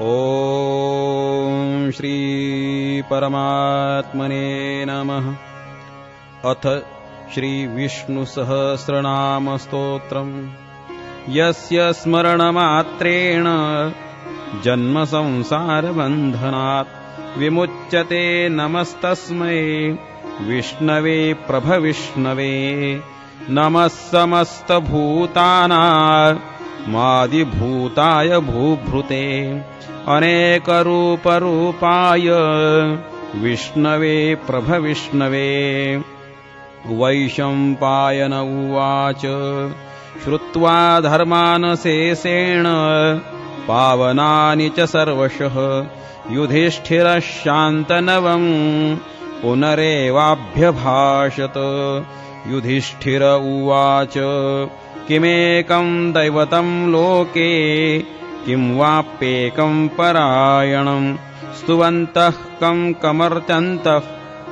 ॐ श्रीपरमात्मने नमः। अथ श्रीविष्णुसहस्रनामस्तोत्रम् यस्य स्मरणमात्रेण जन्मसंसारबन्धनात् विमुच्यते नमस्तस्मै विष्णवे प्रभविष्णवे। नमः समस्तभूतानामादिभूताय भूभृते अनेकरूपरूपाय विष्णवे प्रभविष्णवे। वैशम्पायन उवाच श्रुत्वा धर्मानशेषेण पावनानि च सर्वशः युधिष्ठिरः शान्तनवम् पुनरेवाभ्यभाषत। युधिष्ठिर उवाच किमेकम् दैवतम् लोके किं वाप्येकम् परायणम् स्तुवन्तः कम् कमर्त्यन्तः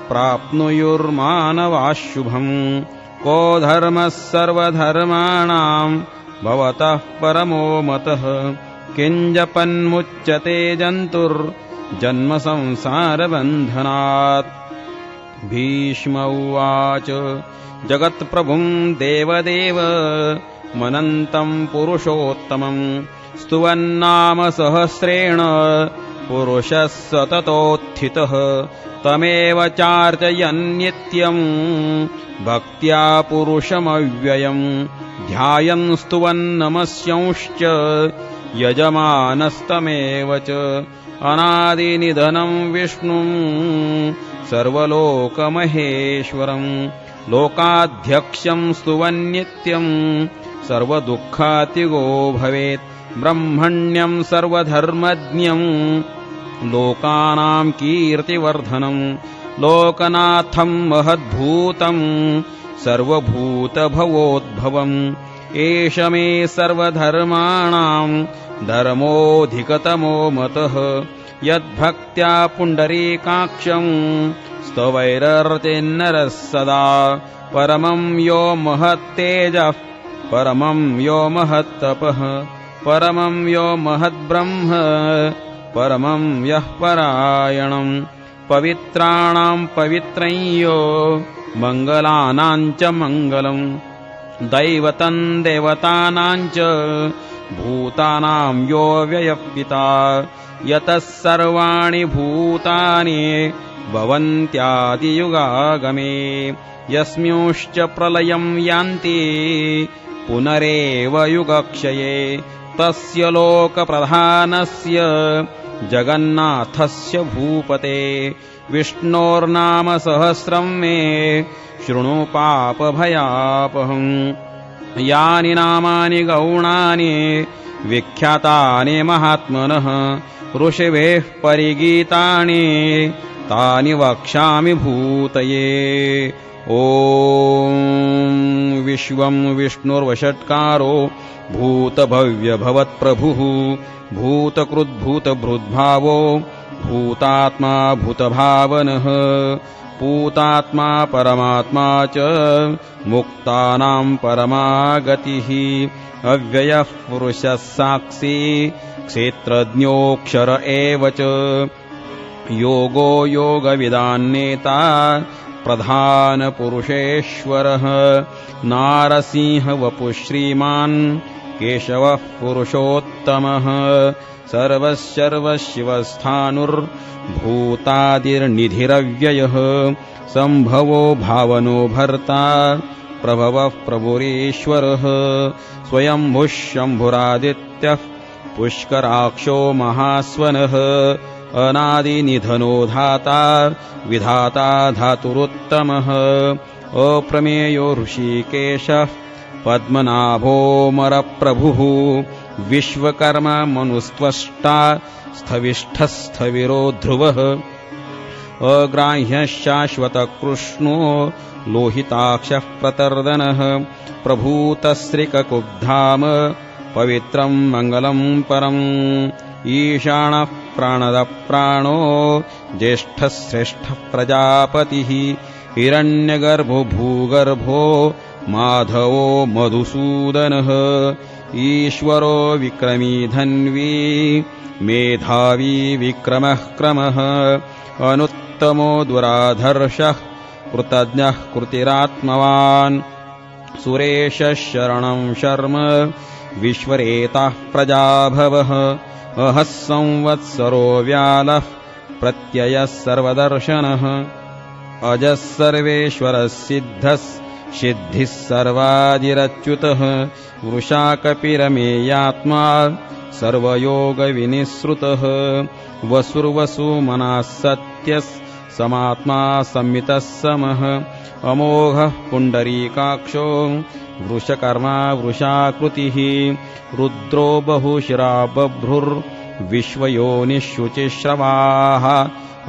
प्राप्नुयुर्मानवाशुभम्। को धर्मः सर्वधर्माणाम् भवतः परमो मतः। किञ्जपन्मुच्यते जन्तुर्जन्मसंसारबन्धनात् भीष्म उवाच जगत्प्रभुम् देवदेव मनन्तम् पुरुषोत्तमम्। स्तुवन्नाम सहस्रेण पुरुषः सततोत्थितः। तमेव चार्चयन्नित्यम् भक्त्या पुरुषमव्ययम्। ध्यायन् स्तुवन्नमस्यंश्च। यजमानस्तमेव च। अनादिनिधनम् विष्णुम्। सर्वलोकमहेश्वरम्। लोकाध्यक्षम् स्तुवन्नित्यम् सर्वदुःखातिगो भवेत्। ब्रह्मण्यम् सर्वधर्मज्ञम् लोकानाम् कीर्तिवर्धनम् लोकनाथम् महद्भूतम् सर्वभूतभवोद्भवम्। एष मे सर्वधर्माणाम् धर्मोऽधिकतमो मतः। यद्भक्त्या पुण्डरीकाक्षम् स्तवैरर्चेन्नरः सदा। परमम् यो महत्तेजः परमम् यो महत्तपः परमम् यो महद्ब्रह्म परमम् यः परायणम्। पवित्राणाम् पवित्रम् यो मङ्गलानाम् च मङ्गलम्। दैवतम् देवतानाम् च भूतानाम् यो व्ययपिता यतः सर्वाणि भूतानि भवन्त्यादियुगागमे। यस्मिंश्च प्रलयम् यान्ति पुनरेव युगक्षये तस्य लोकप्रधानस्य जगन्नाथस्य भूपते विष्णोर्नाम सहस्रम् मे शृणु पापभयापहम् यानि नामानि गौणानि विख्यातानि महात्मनः ऋषिभिः परिगीतानि तानि वक्ष्यामि भूतये ॐ विश्वम् विष्णुर्वषट्कारो भूतभव्यभवत्प्रभुः भूतकृद्भूतभृद्भावो भूतात्मा भूतभावनः पूतात्मा परमात्मा च मुक्तानाम् परमा अव्ययः पुरुषः साक्षी क्षेत्रज्ञोऽक्षर एव च योगो योगविदान्नेता प्रधानपुरुषेश्वरः। नारसिंहवपुः श्रीमान् केशवः पुरुषोत्तमः। सर्वशर्वशिवस्थानुर्भूतादिर्निधिरव्ययः। सम्भवो भावनो भर्ता प्रभवः प्रभुरीश्वरः। स्वयम्भुः शम्भुरादित्यः पुष्कराक्षो महास्वनः अनादिनिधनो धाता विधाता धातुरुत्तमः। अप्रमेयो ऋषिकेशः पद्मनाभोमरप्रभुः विश्वकर्ममनुस्त्वष्टा स्थविष्ठस्थविरो ध्रुवः। अग्राह्यशाश्वतकृष्णो लोहिताक्षः प्रतर्दनः। प्रभूतश्रिककुब्धाम पवित्रम् मङ्गलम् परम् ईशानः प्राणदप्राणो ज्येष्ठश्रेष्ठः प्रजापतिः हिरण्यगर्भो भूगर्भो माधवो मधुसूदनः। ईश्वरो विक्रमी धन्वी मेधावी विक्रमः क्रमः। अनुत्तमो दुराधर्षः कृतज्ञः कृतिरात्मवान्। सुरेशः शरणम् शर्म विश्वरेताः प्रजाभवः अहः संवत्सरो व्यालः प्रत्ययः सर्वदर्शनः। अजः सर्वेश्वरः सिद्धः सिद्धिः सर्वादिरच्युतः। वृषाकपिरमेयात्मा सर्वयोगविनिःसृतः। वसुर्वसुमनाः सत्यः समात्मा संमितः समः। अमोघः पुण्डरीकाक्षो वृषकर्मा वृषाकृतिः रुद्रो बहुशिरा बभ्रुर्विश्वयोनिःशुचिश्रवाः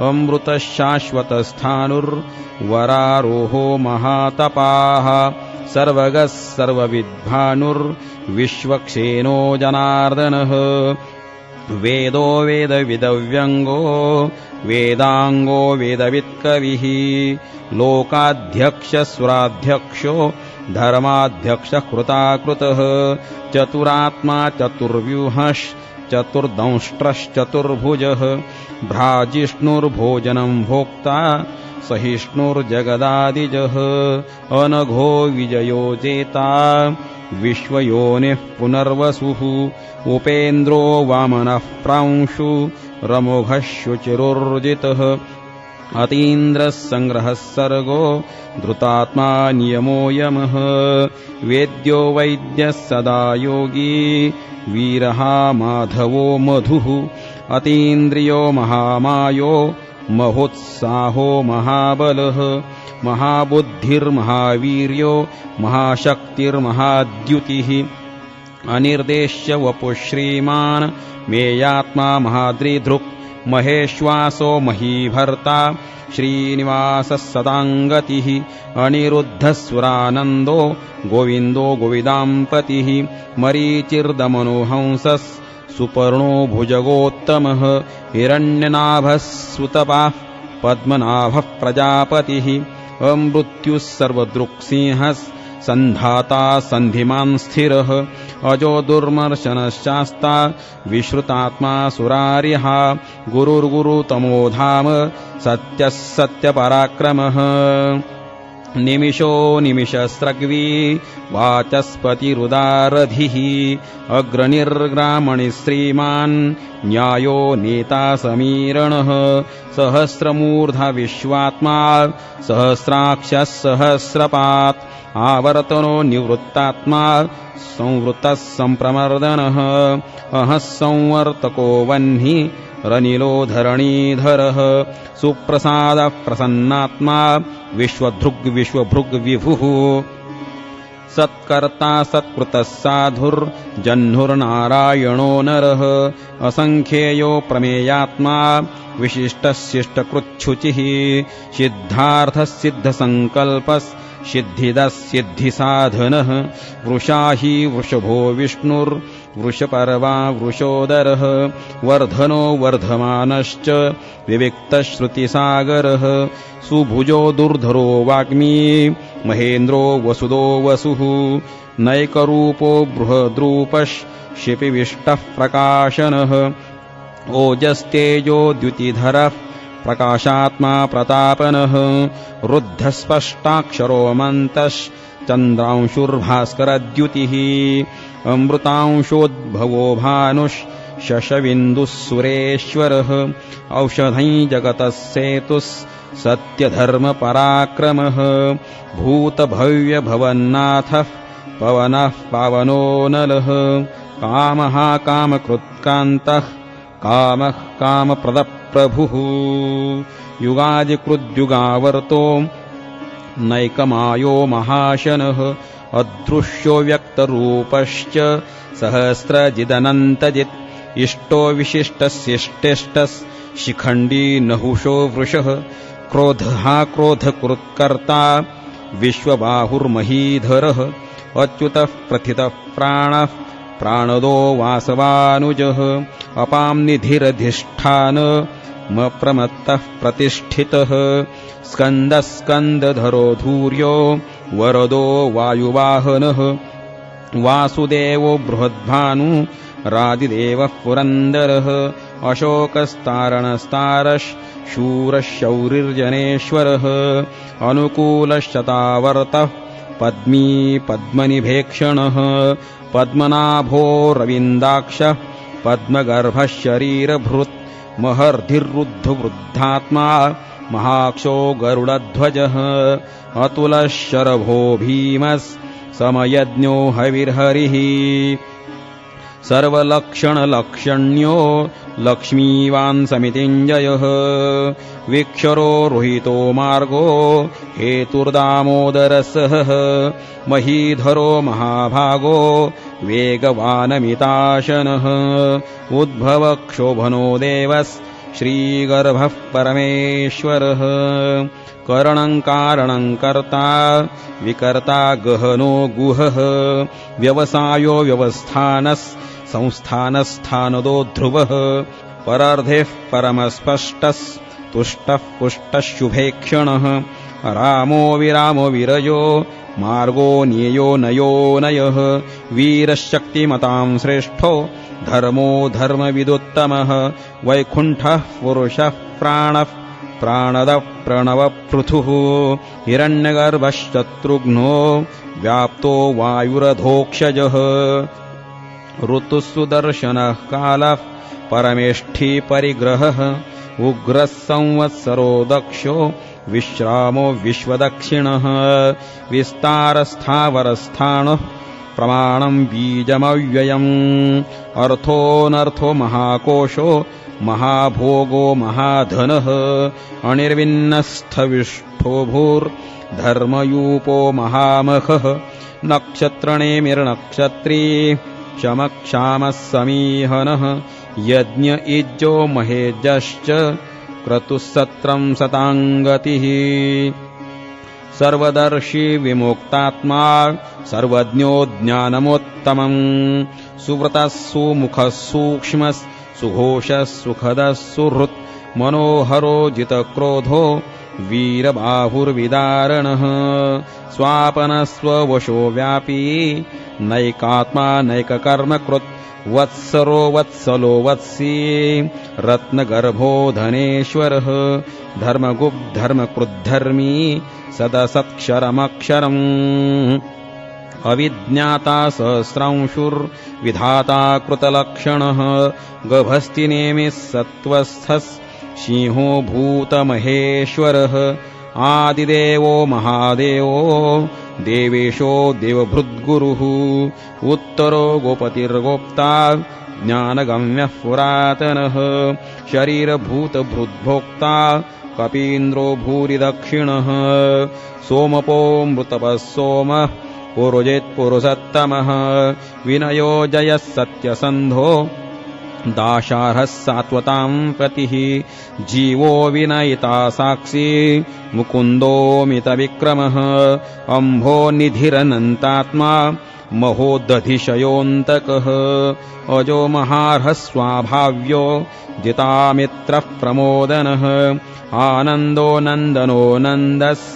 अमृतशाश्वतस्थाणुर्वरारोहो महातपाः सर्वगः सर्वविद्भानुर्विश्वक्षेनो जनार्दनः वेदो वेदविदव्यङ्गो वेदाङ्गो वेदवित्कविः लोकाध्यक्षस्वराध्यक्षो धर्माध्यक्षः कृताकृतः चतुरात्मा चतुर्व्यूहश्चतुर्दंष्ट्रश्चतुर्भुजः भ्राजिष्णुर्भोजनम् भोक्ता सहिष्णुर्जगदादिजः अनघो विजयो जेता विश्वयोनिः पुनर्वसुः उपेन्द्रो वामनः प्रांशु रमुघः शुचिरुर्जितः अतीन्द्रः सङ्ग्रहः सर्गो धृतात्मा नियमो यमः। वेद्यो वैद्यः सदा योगी। वीरः माधवो मधुः। अतीन्द्रियो महामायो महोत्साहो महाबलः। महाबुद्धिर्महावीर्यो महाशक्तिर्महाद्युतिः। अनिर्देश्य वपुः श्रीमान्। मेयात्मा महाद्रिधृक् महेश्वासो महीभर्ता श्रीनिवासः सदाङ्गतिः अनिरुद्धस्वरानन्दो गोविन्दो गोविदाम्पतिः मरीचिर्दमनोहंसः सुपर्णो भुजगोत्तमः हिरण्यनाभः सुतपाः पद्मनाभः प्रजापतिः अमृत्युः सर्वदृक्सिंहः सन्धाता सन्धिमान् स्थिरः। अजो दुर्मर्शनश्चास्ता विश्रुतात्मा सुरार्यः। गुरुर्गुरुतमो धाम सत्यः सत्यपराक्रमः निमिषो निमिषस्रग्वी वाचस्पतिरुदारधिः अग्रनिर्ग्रामणि श्रीमान् न्यायो नेता समीरणः सहस्रमूर्धा विश्वात्मा सहस्राक्षः सहस्रपात् आवर्तनो निवृत्तात्मा संवृतः सम्प्रमर्दनः अहः संवर्तको वह्नि रनिलो धरणीधरः सुप्रसादः प्रसन्नात्मा विश्वभृग्विश्वभृग्विभुः सत्कर्ता सत्कृतः साधुर्जह्नुर्नारायणो नरः। असङ्ख्येयो प्रमेयात्मा विशिष्टः शिष्टकृच्छुचिः सिद्धार्थः सिद्धसङ्कल्पः सिद्धिदः सिद्धिसाधनः वृषा हि वृषभो विष्णुर्वृषपर्वा वृषोदरः। वर्धनो वर्धमानश्च विविक्तश्रुतिसागरः। सुभुजो दुर्धरो वाग्मी महेन्द्रो वसुदो वसुः। नैकरूपो बृहद्रूपशिपिविष्टः प्रकाशनः। ओजस्तेजो द्युतिधरः प्रकाशात्मा प्रतापनः रुद्धस्पष्टाक्षरो मन्तश्चन्द्रांशुर्भास्करद्युतिः अमृतांशोद्भवो भानुः शशविन्दुः सुरेश्वरः औषधै जगतः सेतुः सत्यधर्मपराक्रमः भूतभव्यभवन्नाथः पवनः पावनो नलः कामः कामकृत्कान्तः कामः कामप्रदप्रभुः युगादिकृद्युगावर्तो नैकमायो महाशनः। अदृश्यो व्यक्तरूपश्च सहस्रजिदनन्तजित्। इष्टो विशिष्टस्यिष्टेष्टः शिखण्डी नहुषो वृषः। क्रोधः क्रोधकृत्कर्ता विश्वबाहुर्महीधरः। अच्युतः प्रथितः प्राणः प्राणदो वासवानुजः। अपां निधिरधिष्ठान मप्रमत्तः प्रतिष्ठितः। स्कन्दस्कन्दधरो धूर्यो वरदो वायुवाहनः। वासुदेवो बृहद्भानु रादिदेवः पुरन्दरः। अशोकस्तारणस्तारश् शूरशौरिर्जनेश्वरः। अनुकूलश्चतावर्तः पद्मी पद्मनिभेक्षणः। पद्मनाभो रविन्दाक्षः पद्मगर्भः शरीरभृत् महर्धिरुद्धवृद्धात्मा महाक्षो गरुडध्वजः अतुलः शरभो भीमः समयज्ञो हविर्हरिः। सर्वलक्षणलक्षण्यो लक्ष्मीवान् समितिञ्जयः। विक्षरो रुहितो मार्गो हेतुर्दामोदरसः। महीधरो महाभागो वेगवानमिताशनः। उद्भवक्षोभनो देवस् श्रीगर्भः परमेश्वरः। करणम् कारणम् कर्ता विकर्ता गहनो गुहः। व्यवसायो व्यवस्थानस् संस्थानस्थानदो ध्रुवः। परार्धेः परमस्पष्टस् तुष्टः पुष्टः शुभेक्षणः रामो विरामो विरजो मार्गो नियो नयो नयः। वीरशक्तिमताम् श्रेष्ठो धर्मो धर्मविदुत्तमः। वैकुण्ठः पुरुषः प्राणः प्राणदः प्रणवपृथुः हिरण्यगर्भश्चत्रुघ्नो व्याप्तो वायुरधोक्षजः। ऋतुसुदर्शनः कालः परमेष्ठी परिग्रहः। उग्रः संवत्सरो दक्षो विश्रामो विश्वदक्षिणः विस्तारस्थावरस्थाणुः प्रमाणम् बीजमव्ययम्। अर्थोऽनर्थो महाकोशो महाभोगो महाधनः अनिर्विन्नस्थविष्ठो भूर्धर्मयूपो महामखः नक्षत्रणेमिर्नक्षत्री शमक्षामः समीहनः यज्ञ इज्जो महेजश्च क्रतुः सत्रम् सताङ्गतिः सर्वदर्शी विमुक्तात्मा सर्वज्ञो ज्ञानमोत्तमम् सुव्रतः सुमुखः सूक्ष्मः सुघोषः सुखदः सुहृत् मनोहरो जितक्रोधो वीरबाहुर्विदारणः। स्वापनस्ववशो व्यापी नैकात्मा नैककर्मकृत् वत्सरो वत्सलो वत्सी रत्नगर्भो धनेश्वरः धर्मगुब्धर्मकृद्धर्मी सदसत्क्षरमक्षरम्। अविज्ञाता सहस्रांशुर्विधाता कृतलक्षणः गभस्तिनेमिः सत्त्वस्थः सिंहो भूतमहेश्वरः। आदिदेवो महादेवो देवेशो देवभृद्गुरुः। उत्तरो गोपतिर्गोप्ता ज्ञानगम्यः पुरातनः। शरीरभूतभृद्भोक्ता कपीन्द्रो भूरिदक्षिणः। सोमपो मृतपः सोमः पुरुजित्पुरुषत्तमः विनयो जयः सत्यसन्धो दाशार्हः सात्वताम् प्रतिः जीवो विनयिता साक्षी मुकुन्दोमितविक्रमः अम्भोनिधिरनन्तात्मा महोदधिशयोऽन्तकः अजो महार्हः स्वाभाव्यो जितामित्रः प्रमोदनः आनन्दो नन्दनो नन्दस्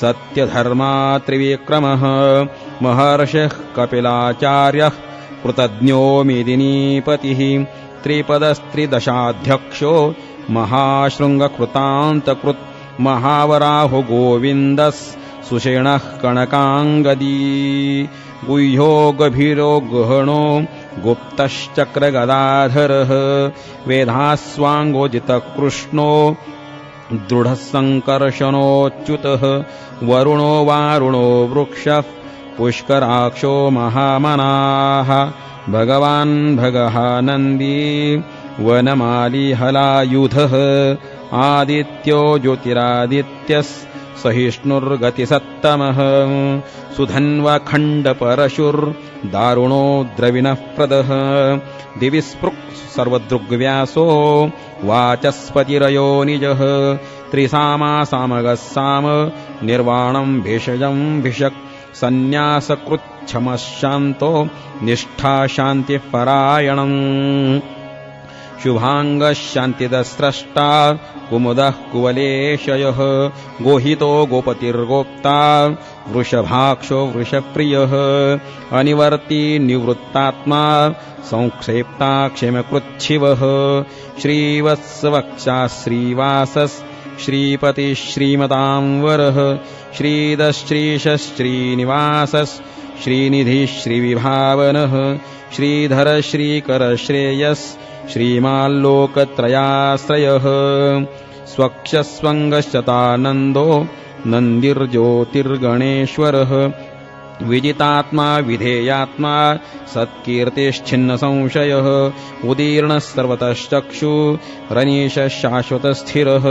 सत्यधर्मा त्रिविक्रमः महर्षिः कपिलाचार्यः कृतज्ञो मेदिनीपतिः त्रिपदस्त्रिदशाध्यक्षो महाशृङ्गकृतान्तकृत् महावराहु गोविन्दस् सुषेणः कणकाङ्गदी गुह्यो गभीरो गहणो गुप्तश्चक्रगदाधरः वेधास्वाङ्गोजितकृष्णो दृढः सङ्कर्षणोच्युतः वरुणो वारुणो वृक्षः पुष्कराक्षो महामनाः भगवान् भगः नन्दी वनमालिहलायुधः आदित्यो ज्योतिरादित्यस् सहिष्णुर्गतिसत्तमः। सुधन्वखण्डपरशुर्दारुणो द्रविणः प्रदः। दिवि स्पृक् सर्वदृग्व्यासो वाचस्पतिरयो निजः। त्रिसामासामगः साम निर्वाणम् भेषजम् भिषक् सन्न्यासकृच्छमः शान्तो निष्ठा शान्तिः परायणम् शुभाङ्गः शान्तिदस्रष्टा कुमुदः कुवलेशयः। गोहितो गोपतिर्गोप्ता वृषभाक्षो वृषप्रियः। अनिवर्ती निवृत्तात्मा संक्षेप्ता क्षमकृच्छिवः। श्रीवत्सवक्षा श्रीवासस् श्रीपतिः श्रीमतांवरः श्रीदश्रीशश्रीनिवासस् श्रीनिधिः श्रीविभावनः श्रीधर श्रीकरश्रेयस् श्रीमाल्लोकत्रयाश्रयः स्वक्षस्वङ्गश्चतानन्दो नन्दिर्ज्योतिर्गणेश्वरः विजितात्मा विधेयात्मा सत्कीर्तिश्छिन्नसंशयः उदीर्णः सर्वतश्चक्षु रनीशः शाश्वतस्थिरः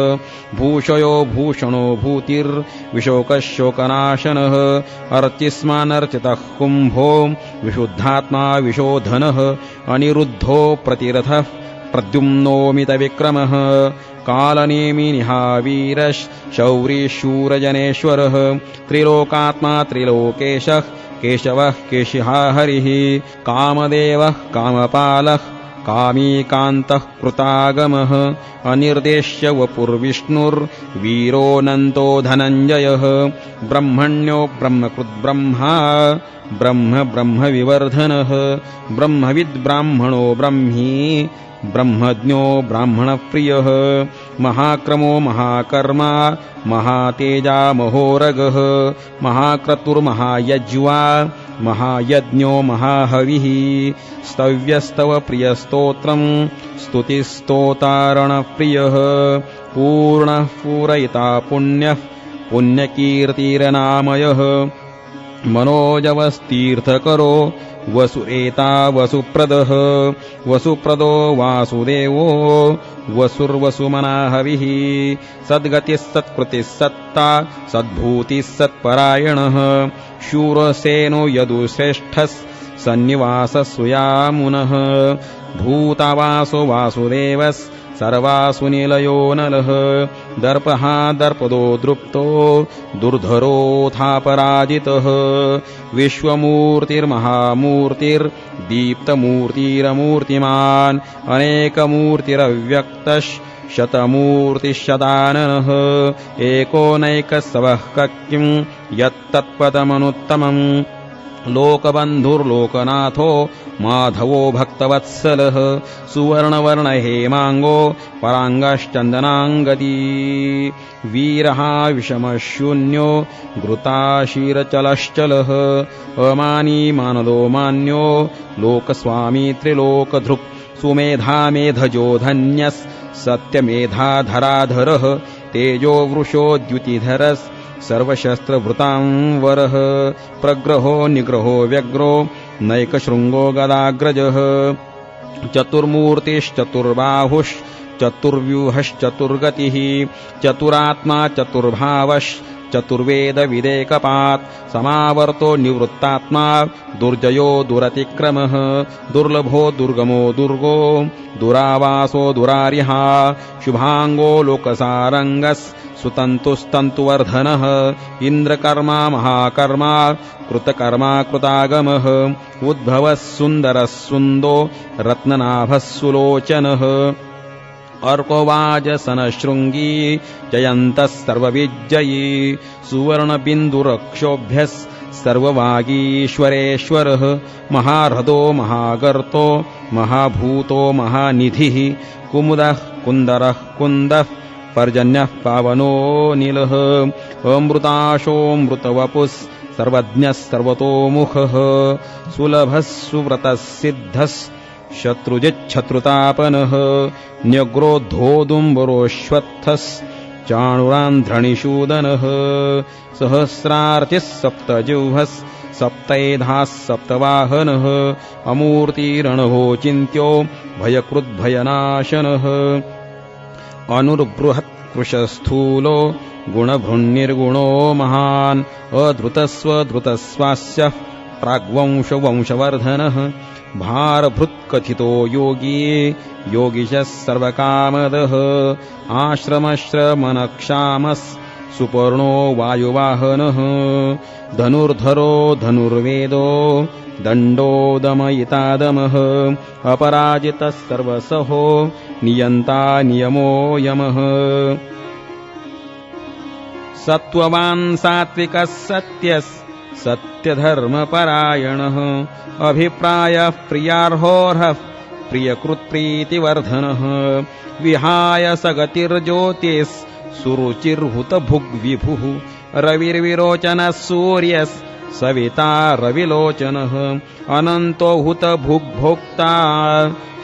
भूषयो भूषणो भूतिर्विशोकः शोकनाशनः अर्चिस्मानर्चितः कुम्भो विशुद्धात्मा विशोधनः अनिरुद्धो प्रतिरथः प्रद्युम्नोमितविक्रमः कालनेमिनिहावीरः शौरीशूरजनेश्वरः त्रिलोकात्मा त्रिलोकेशः केशवः केशिहा हरिः कामदेवः कामपालः कामीकान्तः कृतागमः अनिर्देश्य वपुर्विष्णुर्वीरोऽनन्तो धनञ्जयः। ब्रह्मण्यो ब्रह्मकृद्ब्रह्मा ब्रह्म ब्रह्मविवर्धनः। ब्रह्मविद्ब्राह्मणो ब्रह्मी ब्रह्मज्ञो ब्राह्मणप्रियः। महाक्रमो महाकर्मा महातेजा महोरगः। महाक्रतुर्महायज्वा महायज्ञो महाहविः स्तव्यस्तव प्रियस्तोत्रम् स्तुतिस्तोतारणप्रियः। पूर्णः पूरयिता पुण्यः पुण्यकीर्तिरनामयः। मनोजवस्तीर्थकरो वसुरेता वसुप्रदः वसुप्रदो वासुदेवो वसुर्वसुमनाहविः सद्गतिः सत्कृतिः सत्ता सद्भूतिः सत्परायणः शूरसेनो यदुश्रेष्ठः सन्निवासस्वयामुनः भूतावासो वासुदेवस् सर्वासु निलयो नलः। दर्पः दर्पदो दृप्तो दुर्धरोऽथापराजितः विश्वमूर्तिर्महामूर्तिर्दीप्तमूर्तिरमूर्तिमान् अनेकमूर्तिरव्यक्तः शतमूर्तिशताननः एकोनैकसवः किम् यत्तत्पदमनुत्तमम्। लोकबन्धुर्लोकनाथो माधवो भक्तवत्सलः। सुवर्णवर्णहेमाङ्गो पराङ्गश्चन्दनाङ्गदी वीरः विषमशून्यो घृताशीरचलश्चलः। अमानी मानदो मान्यो लोकस्वामी त्रिलोकधृक्। सुमेधामेधजो धन्यस्। सत्यमेधाधराधरः। तेजो वृषो द्युतिधरस्। सर्वशस्त्रभृतां वरः। प्रग्रहो निग्रहो व्यग्रो नैकशृङ्गो गदाग्रजः चतुर्मूर्तिश्चतुर्बाहुश्चतुर्व्यूहश्चतुर्गतिः चतुरात्मा चतुर्भावश् चतुर्वेदविदेकपात् समावर्तो निवृत्तात्मा दुर्जयो दुरतिक्रमः दुर्लभो दुर्गमो दुर्गो दुरावासो दुरार्यः शुभाङ्गो लोकसारङ्गस् सुतन्तुस्तन्तुवर्धनः इन्द्रकर्मा महाकर्मा कृतकर्मा कृतागमः उद्भवः सुन्दरः सुन्दो रत्ननाभः सुलोचनः। अर्कोवाजसनशृङ्गी जयन्तः सर्वविजयी सुवर्णबिन्दुरक्षोभ्यः सर्ववागीश्वरेश्वरः महारथो महागर्तो महाभूतो महानिधिः कुमुदः कुन्दरः कुन्दः पर्जन्यः पावनो नीलः अमृताशोऽमृतवपुः सर्वज्ञः सर्वतोमुखः सुलभः सुव्रतः सिद्धः शत्रुजिच्छत्रुतापनः। न्यग्रोद्धोदुम्बरोऽश्वत्थश्चाणुरान्ध्रणिषूदनः सहस्रार्चिः सप्तजिह्वः सप्तैधाः सप्तवाहनः। अमूर्तिरणहो चिन्त्यो भयकृद्भयनाशनः अनुर्बृहत्कृशस्थूलो गुणभृन्निर्गुणो महान्। अधृतस्वधृतस्वास्यः प्राग्वंशवंशवर्धनः। भारभृत्कथितो योगी योगिशः सर्वकामदः। आश्रमश्रमनक्षामस् सुपर्णो वायुवाहनः धनुर्धरो धनुर्वेदो दण्डो दमयितादमः अपराजितः सर्वसहो नियन्ता नियमो यमः। सत्त्ववान् सात्विकः सत्यस् सत्यधर्मपरायणः अभिप्रायः प्रियार्होर्हः प्रियकृत्प्रीतिवर्धनः। विहाय स गतिर्ज्योतिः सुरुचिर्हुतभुग्विभुः। रविर्विरोचनः सूर्यः सविता रविलोचनः। अनन्तो हुतभुग्भोक्ता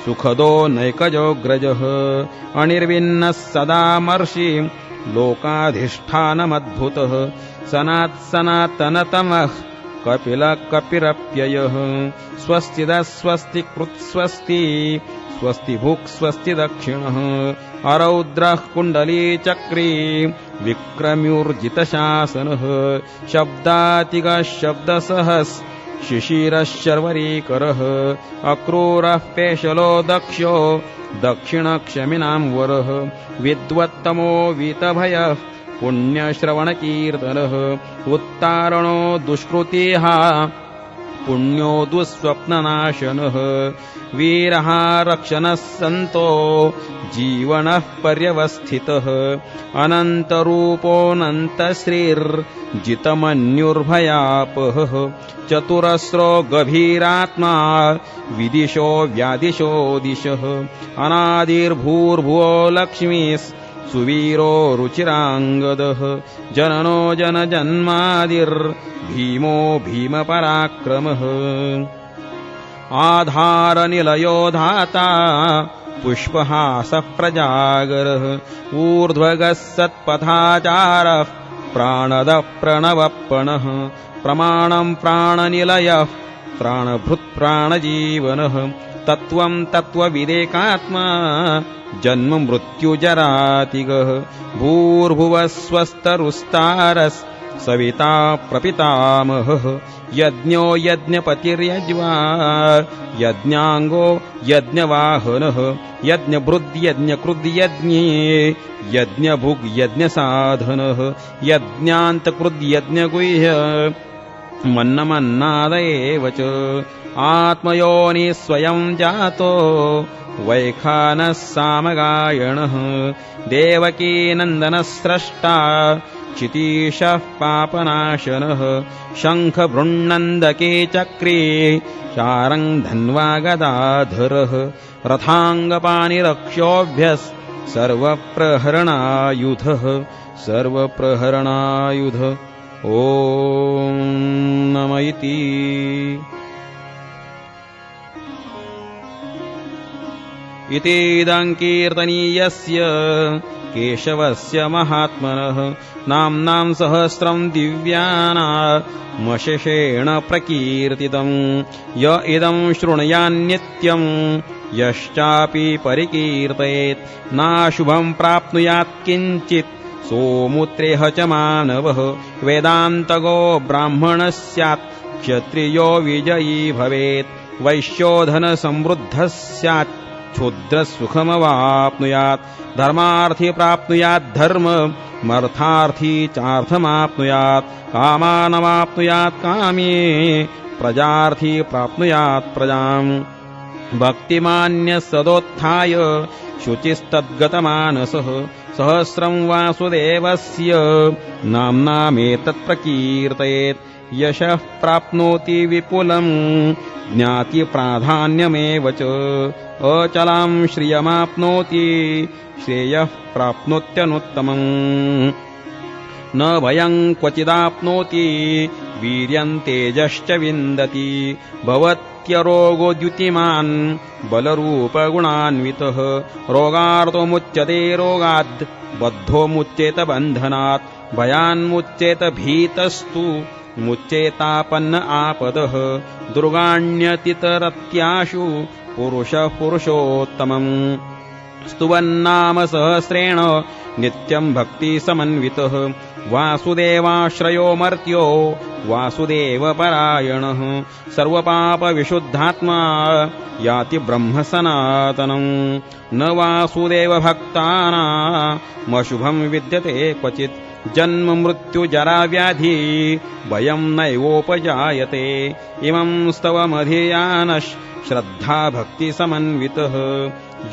सुखदो नैकजोऽग्रजः अनिर्विन्नः सदामर्षि लोकाधिष्ठानमद्भुतः। सनात्सनातनतमः कपिलकपिरप्ययः स्वस्तिदस्वस्ति कृत्स्वस्ति स्वस्ति भुक् स्वस्ति दक्षिणः। अरौद्रः कुण्डलीचक्री विक्रम्यूर्जितशासनः। शब्दातिगः शब्दसहस् शिशिरः शर्वरीकरः। अक्रूरः पेशलो दक्ष्यो दक्षिणक्षमिनाम् वरः। विद्वत्तमो वीतभयः पुण्यश्रवणकीर्तनः। उत्तारणो दुष्कृतिः पुण्यो दुःस्वप्ननाशनः वीरः रक्षणः सन्तो जीवनः पर्यवस्थितः। अनन्तरूपोऽनन्तश्रीर्जितमन्युर्भयापहः। चतुरस्रो गभीरात्मा विदिशो व्यादिशो दिशः। अनादिर्भूर्भुवो लक्ष्मीस् सुवीरो रुचिराङ्गदः। जननो जनजन्मादिर्भीमो भीमपराक्रमः। आधारनिलयो धाता पुष्पहासः प्रजागरः ऊर्ध्वगः सत्पथाचारः प्राणदः प्रणवप्रणः प्रमाणम् प्राणनिलयः प्राणभृत्प्राणजीवनः। तत्त्वम् तत्त्वविदेकात्मा जन्म मृत्युजरातिगः। भूर्भुवः स्वस्तरुस्तारस् सविता प्रपितामहः। यज्ञो यज्ञपतिर्यज्वा यज्ञाङ्गो यज्ञवाहनः। यज्ञभृद्यज्ञकृद्यज्ञे यज्ञभुग्यज्ञसाधनः यज्ञान्तकृद्यज्ञगुह्य मन्नमन्नाद एव च आत्मयोनि स्वयं जातो। वैखानः सामगायणः। देवकीनन्दनस्रष्टा चितीशः पापनाशनः। शङ्खभृन्नन्दके चक्रे चारम् धन्वा गदाधरः। सर्वप्रहरणायुधः। सर्वप्रहरणायुध। ॐ नम इति इतीदङ्कीर्तनीयस्य केशवस्य महात्मनः नाम्नाम् सहस्रम् दिव्यानामशेषेण प्रकीर्तितम्। य इदम् शृणुयान्नित्यम् यश्चापि परिकीर्तयेत्। नाशुभम् प्राप्नुयात् किञ्चित्। सोमुत्रेह च मानवः वेदान्तगो ब्राह्मणः स्यात्। क्षत्रियो विजयी भवेत्। वैश्योधनसमृद्धः स्यात् क्षुद्रसुखमवाप्नुयात् धर्मार्थी प्राप्नुयात् धर्म मर्थार्थी चार्थमाप्नुयात् कामानवाप्नुयात् कामे प्रजार्थी प्राप्नुयात् प्रजाम्। भक्तिमान्यः सदोत्थाय शुचिस्तद्गतमानसः सहस्रम् वासुदेवस्य नाम्नामेतत्प्रकीर्तयेत् यशः प्राप्नोति विपुलम् ज्ञातिप्राधान्यमेव च। अचलाम् श्रियमाप्नोति श्रेयः प्राप्नोत्यनुत्तमम्। न भयम् क्वचिदाप्नोति वीर्यम् तेजश्च विन्दति। भवत्यरोगोद्युतिमान् बलरूपगुणान्वितः। रोगार्तोमुच्यते रोगाद् बद्धोमुच्येत बन्धनात् भयान्मुच्येत भीतस्तु मुच्येतापन्न आपदः दुर्गाण्यतितरत्याशु पुरुषः पुरुषोत्तमम्। स्तुवन्नाम सहस्रेण नित्यम् भक्तिसमन्वितः वासुदेवाश्रयो मर्त्यो वासुदेवपरायणः। सर्वपापविशुद्धात्मा याति ब्रह्म सनातनम्। न वासुदेवभक्तानामशुभम् विद्यते क्वचित्। जन्म मृत्युजराव्याधि वयम् नैवोपजायते। इमम् स्तवमधियानः श्रद्धा भक्तिसमन्वितः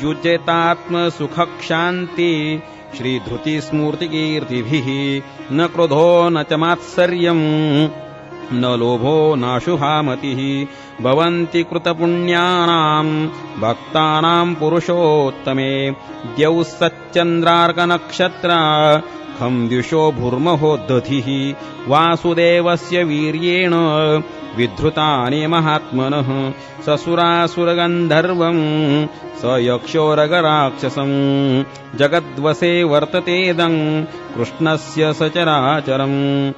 युज्यतात्मसुखक्षान्ति श्रीधृतिस्मूर्तिकीर्तिभिः न क्रोधो न च मात्सर्यम् न लोभो नाशुभामतिः भवन्ति कृतपुण्यानाम् भक्तानाम् पुरुषोत्तमे। द्यौः सच्चन्द्रार्कनक्षत्रा खम् द्विषो भूर्महोदधिः वासुदेवस्य वीर्येण विधृतानि महात्मनः। ससुरासुरगन्धर्वम् स यक्षोरगराक्षसम् जगद्वसे वर्ततेदम् कृष्णस्य सचराचरम्।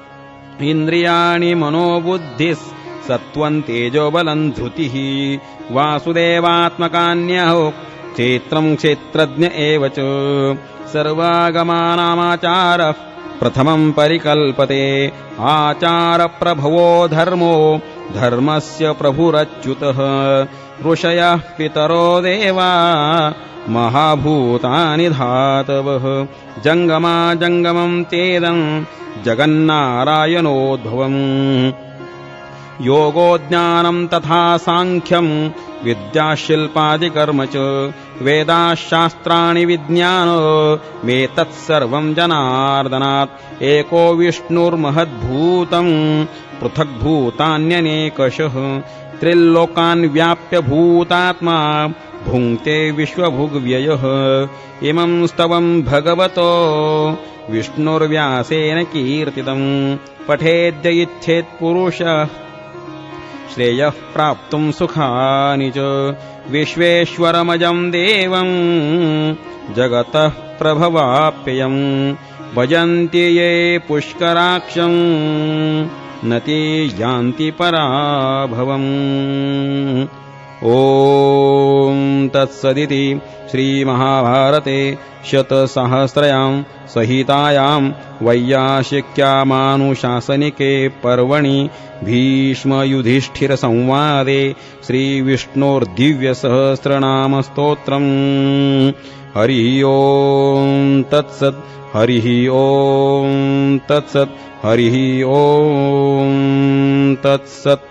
इन्द्रियाणि मनोबुद्धिः सत्त्वम् तेजोबलम् धृतिः। वासुदेवात्मकान्यहो क्षेत्रम् क्षेत्रज्ञ एव च। सर्वागमानामाचारः प्रथमम् परिकल्पते आचारप्रभवो धर्मो धर्मस्य प्रभुरच्युतः। ऋषयः पितरो देवा महाभूतानि धातवः। जङ्गमा जङ्गमम् तेदम् जगन्नारायणोद्भवम्। योगो ज्ञानम् तथा साङ्ख्यम् विद्याशिल्पादिकर्म च वेदाशास्त्राणि विज्ञान मेतत्सर्वम् जनार्दनात्। एको विष्णुर्महद्भूतम् पृथग्भूतान्यनेकशः। त्रिल्लोकान् व्याप्य भूतात्मा भुङ्क्ते विश्वभुग्व्ययः। इमम् स्तवम् भगवतो विष्णुर्व्यासेन कीर्तितम् पठेद्य इच्छेत्पुरुषः श्रेयः प्राप्तुम् सुखानि च विश्वेश्वरमजम् देवम् जगतः प्रभवाप्ययम् भजन्ति ये पुष्कराक्षम् न ते यान्ति पराभवम् ॐ तत्सदिति श्रीमहाभारते शतसहस्रयाम् सहितायाम् वैयाशिक्यामानुशासनिके पर्वणि भीष्मयुधिष्ठिरसंवादे श्रीविष्णोर्दिव्यसहस्रनामस्तोत्रम्। हरिः ॐ तत्सत् हरिः ॐ तत्सत् हरिः ॐ तत्सत्